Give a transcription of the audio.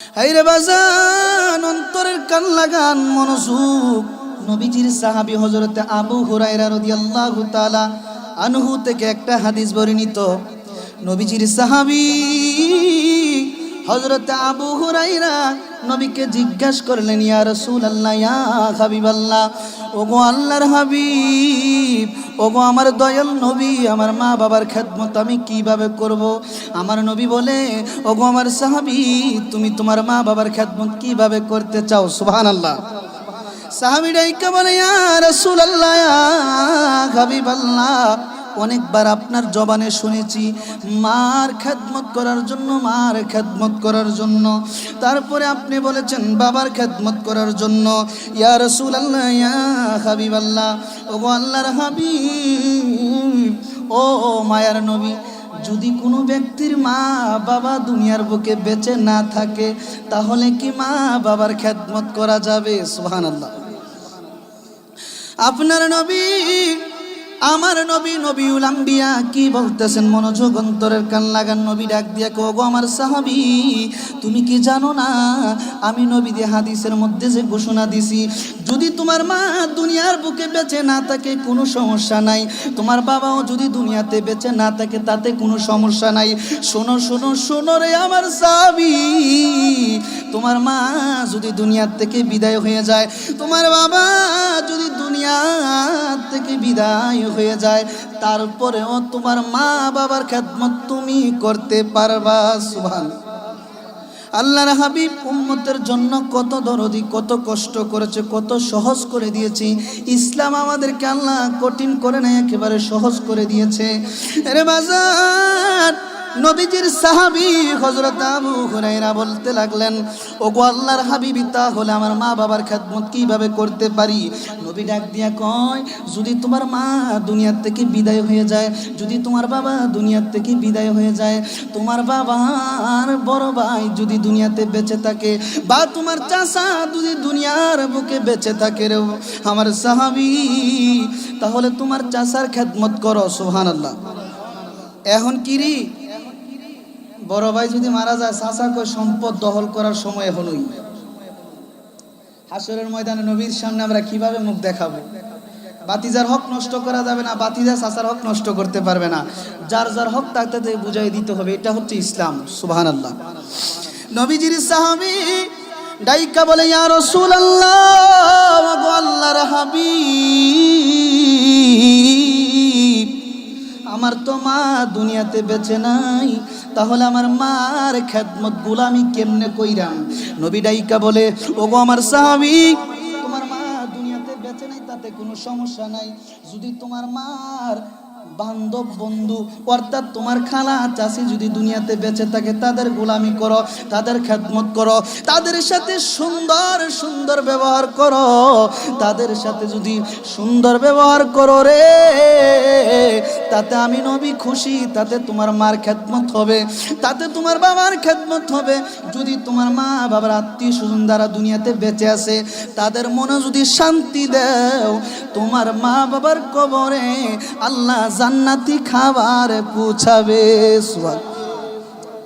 হাইরে বাজান, অন্তরের কান লাগান, মনোযোগ। নবীজির সাহাবি হজরতে আবু হুরাইরা রাদিয়াল্লাহু তাআলা আনহু থেকে একটা হাদিস বর্ণিত। নবীজির সাহাবী হজরতে আবু হুরাইরা নবীকে জিজ্ঞাসা করলেন, ইয়া রাসূলুল্লাহ, ইয়া হাবিবাল্লাহ, ওগো আল্লাহর হাবিব, ওগো আমার দয়াল নবী, আমার মা বাবার খেদমত আমি কীভাবে করব? আমার নবী বলে, ওগো আমার সাহাবি, তুমি তোমার মা বাবার খেদমত কীভাবে করতে চাও? সুবহানাল্লাহ। সাহাবি ডাইকা বলে, ইয়া রাসূলুল্লাহ, ইয়া হাবিবাল্লাহ অনেকবার আপনার জবানে শুনেছি, মার খেদমত করার জন্য, মার খেদমত করার জন্য। তারপরে আপনি বলেছেন, বাবার খেদমত করার জন্য। ইয়া রসুল আল্লাহ ইয়া হাবিব আল্লাহ ও আল্লাহর হাবিব, ও মায়ার নবী, যদি কোনো ব্যক্তির মা বাবা দুনিয়ার বুকে বেঁচে না থাকে, তাহলে কি মা বাবার খেদমত করা যাবে? সুহান আল্লাহ আপনার নবী আমার নবী নবীউল আম্বিয়া কি বলতেছেন? মনোযোগ অন্তরের কান লাগান, নবী ডাক দিয়া কো গো আমার সাহাবি, তুমি কি জানো না? আমি নবী দিয়ে হাদিসের মধ্যে যে ঘোষণা দিছি, যদি তোমার মা দুনিয়ার বুকে বেঁচে না থাকে, কোনো সমস্যা নাই। তোমার বাবাও যদি দুনিয়াতে বেঁচে না থাকে, তাতে কোনো সমস্যা নাই। শোনো শোনো শোনো রে আমার সাহাবি, তোমার মা যদি দুনিয়ার থেকে বিদায় হয়ে যায়, তোমার বাবা যদি দুনিয়ার থেকে বিদায় হয়ে যায়। তারপরেও তোমার মা বাবার খেদমত তুমি করতে পারবা সুভান আল্লাহর হাবিব উম্মতের জন্য কত দরদি, কত কষ্ট করেছে, কত সহজ করে দিয়েছি। ইসলাম আমাদেরকে আল্লাহ কঠিন করে নাই একেবারে সহজ করে দিয়েছে। রে বাজার নবীজির সাহাবি হজরত আবু হুরাইরা বলতে লাগলেন, ওগো আল্লাহর হাবিবি, তাহলে আমার মা বাবার খেদমত কীভাবে করতে পারি? নবী ডাক দিয়া কয়, যদি তোমার মা দুনিয়ার থেকে বিদায় হয়ে যায়, যদি তোমার বাবা দুনিয়ার থেকে বিদায় হয়ে যায়, তোমার বাবার বড় ভাই যদি দুনিয়াতে বেঁচে থাকে বা তোমার চাষা যদি দুনিয়ার বুকে বেঁচে থাকে রে আমার সাহাবি, তাহলে তোমার চাষার খেদমত করো সোহান আল্লাহ এখন কিরি বড় ভাই যদি মারা যায় চাষা কই সম্পদ দখল করার সময় হলোই। হাসরের ময়দানে নবীর সামনে আমরা কীভাবে মুখ দেখাবো? বাতিজার হক নষ্ট করা যাবে না, বাতিজা চাষার হক নষ্ট করতে পারবে না। যার যার হক, তাকে তাকে বুঝাই দিতে হবে। এটা হচ্ছে ইসলাম সুবাহান আল্লাহ নবীজির সাহাবি ডাইকা বলে, ইয়া রাসূলুল্লাহ আল্লাহ আল্লাহর হাবিব। আমার তো মা দুনিয়াতে বেঁচে নাই। তাহলে আমার মার খেদমত গুলামি কেমনে কইরাম? নবী ডাইকা বলে, ওগো আমার সাহাবি, তোমার মা দুনিয়াতে বেঁচে নাই, তাতে কোনো সমস্যা নাই। যদি তোমার মার বান্ধব বন্ধু, অর্থাৎ তোমার খালা চাষি যদি দুনিয়াতে বেঁচে থাকে, তাদের গোলামি করো, তাদের খেদমত করো, তাদের সাথে সুন্দর সুন্দর ব্যবহার করো, তাদের সাথে যদি সুন্দর ব্যবহার করো রে তাতে আমি নবী খুশি, তাতে তোমার মার খেদমত হবে, তাতে তোমার বাবার খেদমত হবে। যদি তোমার মা, বাবার আত্মীয় স্বজন দ্বারা দুনিয়াতে বেঁচে আছে, তাদের মনে যদি শান্তি দেও, তোমার মা বাবার কবরে আল্লাহ জান্নাতি খাবার পুছাবে, সুবহান।